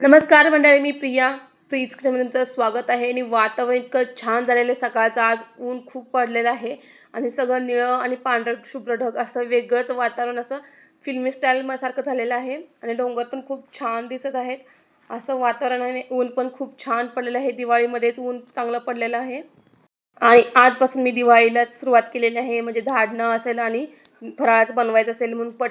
नमस्कार मंडळी मी प्रिया. प्रीज तुमचं स्वागत आहे आणि वातावरण इतकं छान झालेलं आहे सकाळचं. आज ऊन खूप पडलेलं आहे आणि सगळं निळं आणि पांढरं शुभ्र ढग असं वेगळंच वातावरण असं फिल्मी स्टाईल सारखं झालेलं आहे आणि डोंगर पण खूप छान दिसत आहेत. असं वातावरण आहे ऊन पण खूप छान पडलेलं आहे. दिवाळीमध्येच ऊन चांगलं पडलेलं आहे. आणि आजपासून मी दिवाळीलाच सुरुवात केलेली आहे. म्हणजे झाडणं असेल आणि फराळाचं बनवायचं असेल म्हणून पट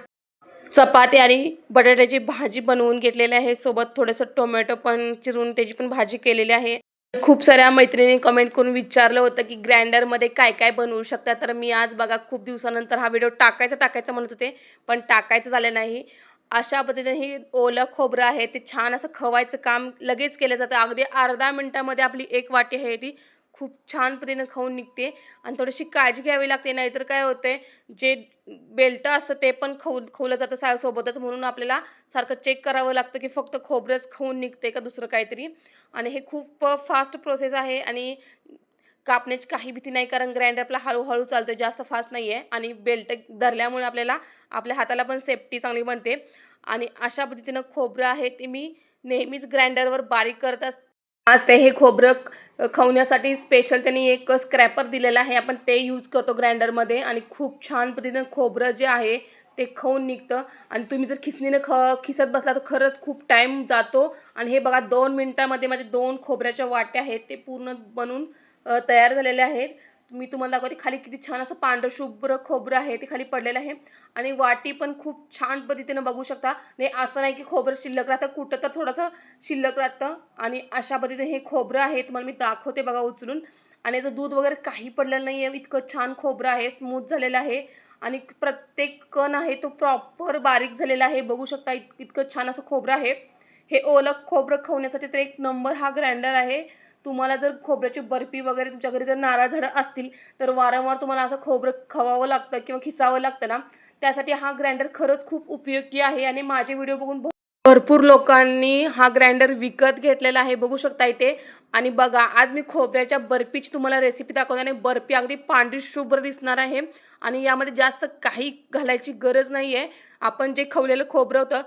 चपाती आणि बटाट्याची भाजी बनवून घेतलेली आहे. सोबत थोडंसं टोमॅटो पण चिरून त्याची पण भाजी केलेली आहे. खूप साऱ्या मैत्रिणी कमेंट करून विचारलं होतं की ग्राइंडरमध्ये काय काय बनवू शकता तर मी आज बघा खूप दिवसानंतर हा व्हिडिओ टाकायचा टाकायचा म्हणत होते पण टाकायचं झालं नाही. अशा पद्धतीने ही ओलं खोबरं आहे ते छान असं खवायचं काम लगेच केलं जातं. अगदी अर्धा मिनटामध्ये आपली एक वाटी आहे ती खूप छान पद्धतीनं खाऊन निघते आणि थोडीशी काळजी घ्यावी लागते नाहीतर काय होते जे बेल्ट असतं ते पण खऊ खवलं जातं सा सोबतच. म्हणून आपल्याला सारखं चेक करावं लागतं की फक्त खोबरंच खाऊन निघते का दुसरं काहीतरी. आणि हे खूप फास्ट प्रोसेस आहे आणि कापण्याची काही भीती नाही कारण ग्राइंडर आपला हळूहळू चालतो जास्त फास्ट नाही आहे आणि बेल्ट धरल्यामुळे आपल्याला आपल्या हाताला पण सेफ्टी चांगली बनते. आणि अशा पद्धतीनं खोबरं आहे ते मी नेहमीच ग्राइंडरवर बारीक करत असते आज ते हे खोबरं खवण्यासाठी स्पेशल त्यांनी एक स्क्रॅपर दिलेलं आहे. आपण ते यूज करतो ग्राइंडरमध्ये आणि खूप छान पद्धतीनं खोबरं जे आहे ते खाऊन निघतं. आणि तुम्ही जर खिसणीनं ख खिसत बसला तर खरंच खूप टाईम जातो. आणि हे बघा दोन मिनटामध्ये माझे दोन खोबऱ्याच्या वाट्या आहेत ते पूर्ण बनून तयार झालेले आहेत. मी तुम्हाला दाखवते खाली किती छान असं पांढरं शुभ्र खोबरं आहे ते खाली पडलेलं आहे. आणि वाटी पण खूप छान पद्धतीनं बघू शकता. नाही असं नाही की खोबरं शिल्लक राहतं कुठं तर थोडंसं शिल्लक राहतं. आणि अशा पद्धतीने हे खोबरं आहे तुम्हाला मी दाखवते बघा उचलून. आणि याचं दूध वगैरे काही पडलेलं नाही आहे इतकं छान खोबरं आहे स्मूथ झालेलं आहे. आणि प्रत्येक कण आहे तो प्रॉपर बारीक झालेला आहे बघू शकता इत इतकं छान असं खोबरं आहे. हे ओलं खोबरं खवण्यासाठी तर एक नंबर हा ग्राइंडर आहे. तुम्हाला जर खोबऱ्याची बर्फी वगैरे तुमच्या घरी जर नारळ झाडं असतील तर वारंवार तुम्हाला असं खोबरं खवावं लागतं किंवा खिचावं लागतं ना त्यासाठी हा ग्राइंडर खरंच खूप उपयोगी आहे आणि माझे व्हिडिओ बघून भरपूर लोकांनी हा ग्राइंडर विकत घेतलेला आहे बघू शकता इथे. आणि बघा आज मी खोबऱ्याच्या बर्फीची तुम्हाला रेसिपी दाखवते आणि बर्फी अगदी पांढरी शुभ्र दिसणार आहे. आणि यामध्ये जास्त काही घालायची गरज नाही आहे आपण जे खवलेलं खोबरं होतं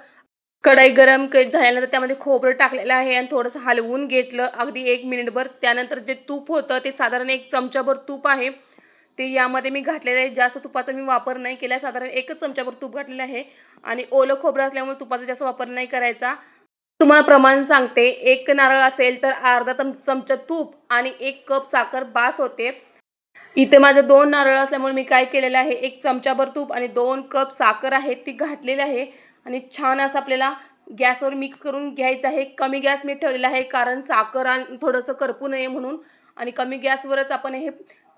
कढई गरम क झाल्यानंतर त्यामध्ये खोबरं टाकलेलं आहे आणि थोडंसं हलवून घेतलं. अगदी एक मिनिटभर. त्यानंतर जे तूप होतं ते साधारण एक चमचाभर तूप आहे. ते यामध्ये मी घातलेलं आहे. जास्त तुपाचा मी वापर नाही केला. साधारण एकच चमचाभर तूप घातलेलं आहे. आणि ओलं खोबरं असल्यामुळे तुपाचा जास्त वापर नाही करायचा. तुम्हाला प्रमाण सांगते. एक नारळ असेल तर अर्धा चम चमचा तूप आणि एक कप साखर बास होते. इथे माझं दोन नारळ असल्यामुळे मी काय केलेलं आहे? एक चमचाभर तूप आणि दोन कप साखर आहे ती घातलेली आहे. आणि छान असं आपल्याला गॅसवर मिक्स करून घ्यायचं आहे. कमी गॅस मी ठेवलेला आहे कारण साखर आणि थोडंसं करपू नये म्हणून. आणि कमी गॅसवरच आपण हे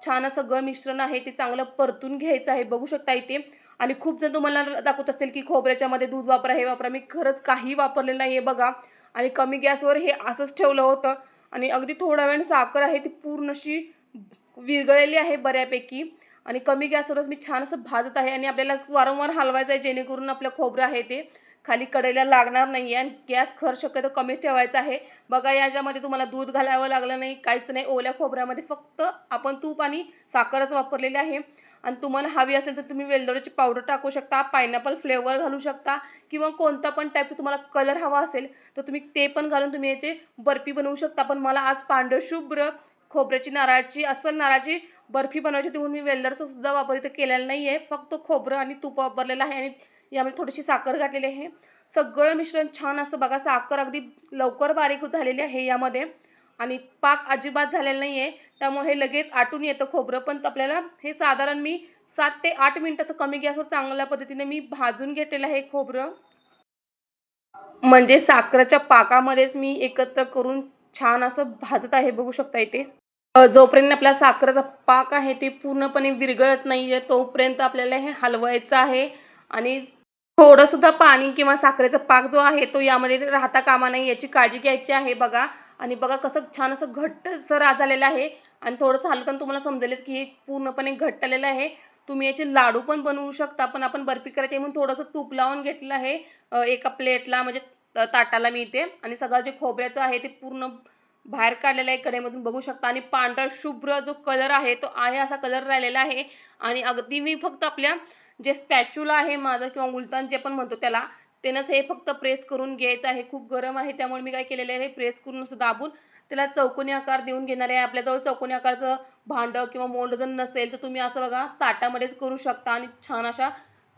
छान सगळं मिश्रण आहे ते चांगलं परतून घ्यायचं आहे. बघू शकता इथे. आणि खूप जण तुम्हाला दाखवत असतील की खोबऱ्याच्यामध्ये दूध वापरा हे वापरा. मी खरंच काही वापरलेलं नाही आहे बघा. आणि कमी गॅसवर हे असंच ठेवलं होतं. आणि अगदी थोडा वेळ साखर आहे ती पूर्णशी विरघळलेली आहे बऱ्यापैकी. आणि कमी गॅसवरच मी छान असं भाजत आहे आणि आपल्याला वारंवार हलवायचं आहे जेणेकरून आपलं खोबरं आहे ते खाली कडेला लागणार नाही आहे आणि गॅस खर शक्यतो कमीच ठेवायचा आहे. बघा याच्यामध्ये तुम्हाला दूध घालावं लागलं नाही काहीच नाही. ओल्या खोबऱ्यामध्ये फक्त आपण तूप आणि साखरच वापरलेले आहे. आणि तुम्हाला हवी असेल तर तुम्ही वेलदोड्याची पावडर टाकू शकता पायनॅपल फ्लेवर घालू शकता किंवा कोणता पण टाईपचा तुम्हाला कलर हवा असेल तर तुम्ही ते पण घालून तुम्ही याचे बर्फी बनवू शकता. पण मला आज पांढरशुभ्र खोबऱ्याची नारळाची असं नारळाची बर्फी बनवायची होती म्हणून मी वेल्डरचा सुद्धा वापर इथं केलेला नाही आहे. फक्त खोबरं आणि तूप वापरलेलं आहे आणि यामध्ये थोडीशी साखर घातलेली आहे. सगळं मिश्रण छान असं बघा साखर अगदी लवकर बारीक झालेली आहे यामध्ये. आणि पाक अजिबात झालेला नाही आहे. त्यामुळे हे लगेच आटून येतं खोबरं. पण आपल्याला हे साधारण मी सात ते आठ मिनटाचं कमी गॅसवर चांगल्या पद्धतीने मी भाजून घेतलेलं आहे खोबरं. म्हणजे साखरेच्या पाकामध्येच मी एकत्र करून छान असं भाजत आहे. बघू शकता इथे. जोपर्यंत आपला साखरेचा पाक आहे ते पूर्णपणे विरघळत नाही आहे तोपर्यंत आपल्याला हे हलवायचं आहे. आणि थोडंसुद्धा पाणी किंवा साखरेचा पाक जो आहे तो यामध्ये राहता कामा नाही याची काळजी घ्यायची आहे बघा. आणि बघा कसं छान असं घट्ट सर झालेलं आहे. आणि थोडंसं हलताना तुम्हाला समजेलच की हे पूर्णपणे घट्ट आलेलं आहे. तुम्ही याचे लाडू पण बनवू शकता पण आपण बर्फी करायची म्हणून थोडंसं तूप लावून घेतलं आहे. एका प्लेटला म्हणजे ताटाला मी इथे आणि सगळं जे खोबऱ्याचं आहे ते पूर्ण बाहेर काढलेला आहे कडेमधून बघू शकता. आणि पांढरा शुभ्र जो कलर आहे तो आहे असा कलर राहिलेला आहे. आणि अगदी मी फक्त आपल्या जे स्पॅच्युला आहे माझं किंवा उलतान जे पण म्हणतो त्याला त्यानंच हे फक्त प्रेस करून घ्यायचं आहे. खूप गरम आहे त्यामुळे मी काय केलेलं आहे प्रेस करून असं दाबून त्याला चौकोनी आकार देऊन घेणार आहे. आपल्याजवळ चौकोनी आकारचं भांडं किंवा मोंड जर नसेल तर तुम्ही असं बघा ताटामध्येच करू शकता. आणि छान अशा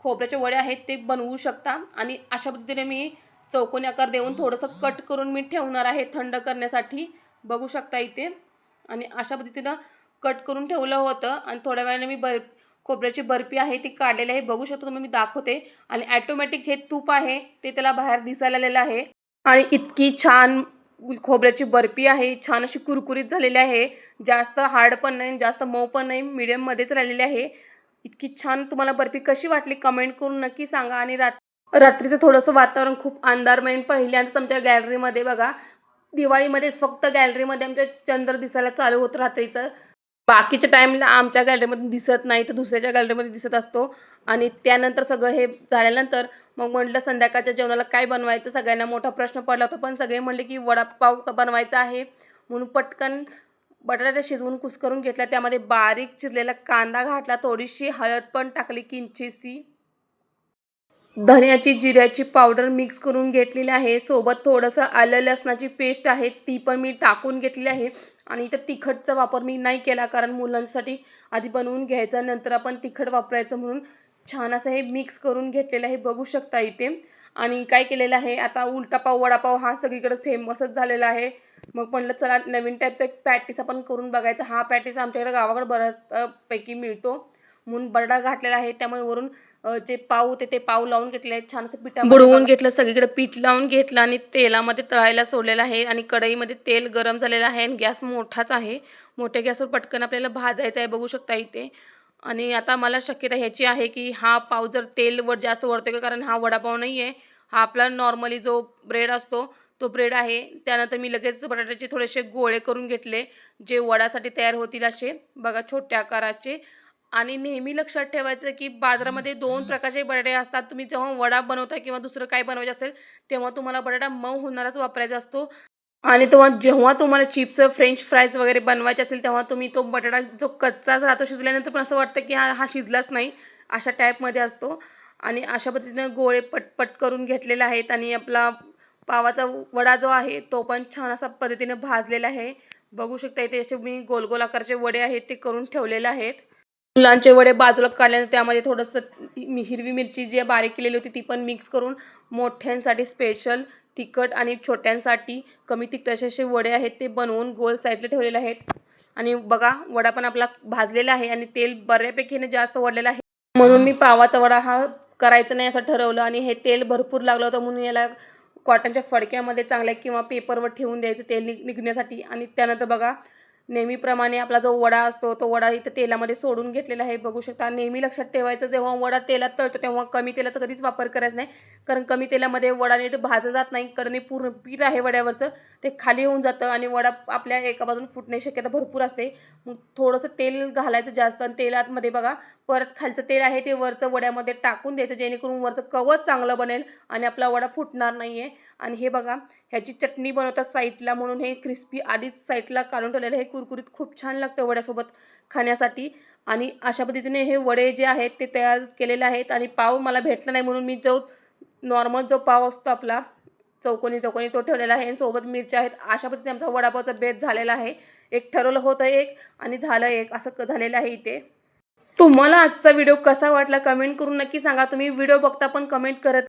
खोबऱ्याचे वडे आहेत ते बनवू शकता. आणि अशा पद्धतीने मी चौकोनी आकार देऊन थोडंसं कट करून मी ठेवणार आहे थंड करण्यासाठी. बघू शकता इथे. आणि अशा पद्धतीनं कट करून ठेवलं होतं आणि थोड्या वेळाने मी बर खोबऱ्याची बर्फी आहे ती काढलेली आहे. बघू शकतो तुम्ही मी दाखवते. आणि ॲटोमॅटिक हे तूप आहे ते त्याला बाहेर दिसायला आलेलं आहे. आणि इतकी छान खोबऱ्याची बर्फी आहे. छान अशी कुरकुरीत झालेली आहे. जास्त हार्ड पण नाही जास्त मऊ पण नाही. मिडियममध्येच राहिलेली आहे. इतकी छान तुम्हाला बर्फी कशी वाटली कमेंट करून नक्की सांगा. आणि रात रात्रीचं थोडंसं वातावरण खूप अंधारमय पहिल्यांदाच आमच्या गॅलरीमध्ये बघा. दिवाळीमध्येच फक्त गॅलरीमध्ये आमच्या चंद्र दिसायला चालू होतं रात्रीचं. बाकीच्या टाईमला आमच्या गॅलरीमध्ये दिसत नाही तर दुसऱ्याच्या गॅलरीमध्ये दिसत असतो. आणि त्यानंतर सगळं हे झाल्यानंतर मग म्हटलं संध्याकाळच्या जेवणाला काय बनवायचं? सगळ्यांना मोठा प्रश्न पडला होता पण सगळे म्हणले की वडापाव बनवायचा आहे? म्हणून पटकन बटाटा शिजवून कुस्करून घेतला त्यामध्ये बारीक चिरलेला कांदा घातला थोडीशी हळद पण टाकली किंचितशी धन्याची जिऱ्याची पावडर मिक्स करून घेतलेली आहे. सोबत थोडंसं आलं लसणाची पेस्ट आहे ती पण मी टाकून घेतलेली आहे. आणि इथं तिखटचा वापर मी नाही केला कारण मुलांसाठी आधी बनवून घ्यायचा नंतर आपण तिखट वापरायचं म्हणून छान असं हे मिक्स करून घेतलेलं आहे. बघू शकता इथे. आणि काय केलेलं आहे आता उलटा पाव वडापाव हा सगळीकडे फेमसच झालेला आहे. मग म्हणलं चला नवीन टाईपचा एक पॅटीस आपण करून बघायचा. हा पॅटीस आमच्याकडे गावाकडे बऱ्याच पैकी मिळतो. म्हणून बरडा घातलेला आहे. त्यामुळे वरून जे पाव होते ते पाव लावून घेतले छान असं पिठा बुडवून घेतलं सगळीकडे पीठ लावून घेतलं आणि तेलामध्ये तळायला सोडलेलं आहे आणि कढईमध्ये तेल गरम झालेलं आहे आणि गॅस मोठाच आहे. मोठ्या गॅसवर पटकन आपल्याला भाजायचं आहे बघू शकता इथे. आणि आता मला शक्यता ह्याची आहे की हा पाव जर तेल वर जास्त वरतो का? कारण हा वडापाव नाही आहे. हा आपला नॉर्मली जो ब्रेड असतो तो ब्रेड आहे. त्यानंतर मी लगेच बटाट्याचे थोडेसे गोळे करून घेतले जे वडासाठी तयार होतील असे. बघा छोट्या आकाराचे. आणि नेहमी लक्षात ठेवायचं की बाजारामध्ये दोन प्रकारचे बटाटे असतात. तुम्ही जेव्हा वडा बनवता किंवा दुसरं काय बनवायचं असेल तेव्हा तुम्हाला बटाटा मऊ होणाराच वापरायचा असतो. आणि तेव्हा जेव्हा तुम्हाला चिप्स फ्रेंच फ्राईज वगैरे बनवायचे असतील तेव्हा तुम्ही तो बटाटा जो कच्चाच राहतो शिजल्यानंतर पण असं वाटतं की हा हा शिजलाच नाही अशा टाईपमध्ये असतो. आणि अशा पद्धतीनं गोळे पटपट करून घेतलेले आहेत आणि आपला पावाचा वडा जो आहे तो पण छान असा पद्धतीने भाजलेला आहे. बघू शकता इथे असे मी गोल गोल आकारचे वडे आहेत ते करून ठेवलेले आहेत. मुलांचे वडे बाजूला काढल्यानंतर त्यामध्ये थोडंसं मी हिरवी मिरची जी बारीक केलेली होती ती पण मिक्स करून मोठ्यांसाठी स्पेशल तिखट आणि छोट्यांसाठी कमी तिखटाचे असे वडे आहेत ते बनवून गोल साईडला ठेवलेले आहेत. आणि बघा वडा पण आपला भाजलेला आहे आणि तेल बऱ्यापैकी जास्त वडलेलं आहे. म्हणून मी पावाचा वडा हा करायचा नाही असं ठरवलं आणि हे तेल भरपूर लागलं होतं म्हणून याला कॉटनच्या फडक्यामध्ये चांगल्या किंवा पेपरवर ठेवून द्यायचं तेल निघ निघण्यासाठी. आणि त्यानंतर बघा नेहमीप्रमाणे आपला जो वडा असतो तो वडा इथं तेलामध्ये सोडून घेतलेला आहे. बघू शकता नेहमी लक्षात ठेवायचं जेव्हा वडा तेलात तळतो तेव्हा कमी तेलाचा कधीच वापर करायचा नाही. कारण कमी तेलामध्ये वडा नीट भाजं जात नाही कारण पूर्ण पीठ आहे वड्यावरचं. ते खाली होऊन जातं आणि वडा आपल्या एका बाजून फुटण्याची शक्यता भरपूर असते. मग थोडंसं तेल घालायचं जास्त आणि तेलामध्ये बघा परत खालचं तेल आहे ते वरचं वड्यामध्ये टाकून द्यायचं जेणेकरून वरचं कवच चांगलं बनेल आणि आपला वडा फुटणार नाही आहे आणि हे बघा ह्याची चटणी बनवतात साईडला म्हणून. हे क्रिस्पी आधीच साईडला काढून ठेवलेलं हे कुरकुरीत खूप छान लागतं वड्यासोबत खाण्यासाठी. आणि अशा पद्धतीने हे वडे जे आहेत ते तयार केलेले आहेत. आणि पाव मला भेटला नाही म्हणून मी जो नॉर्मल जो पाव असतो आपला चौकोनी चौकोनी तो ठेवलेला आहे. आणि सोबत मिरच्या आहेत. अशा पद्धतीने आमचा वडापावचा बेत झालेला आहे. एक ठरवलं होतं एक आणि झालं एक. असं क- झालेलं आहे इथे. तुम्हाला आजचा व्हिडिओ कसा वाटला? कमेंट करून नक्की सांगा. तुम्ही व्हिडिओ बघता पण कमेंट करत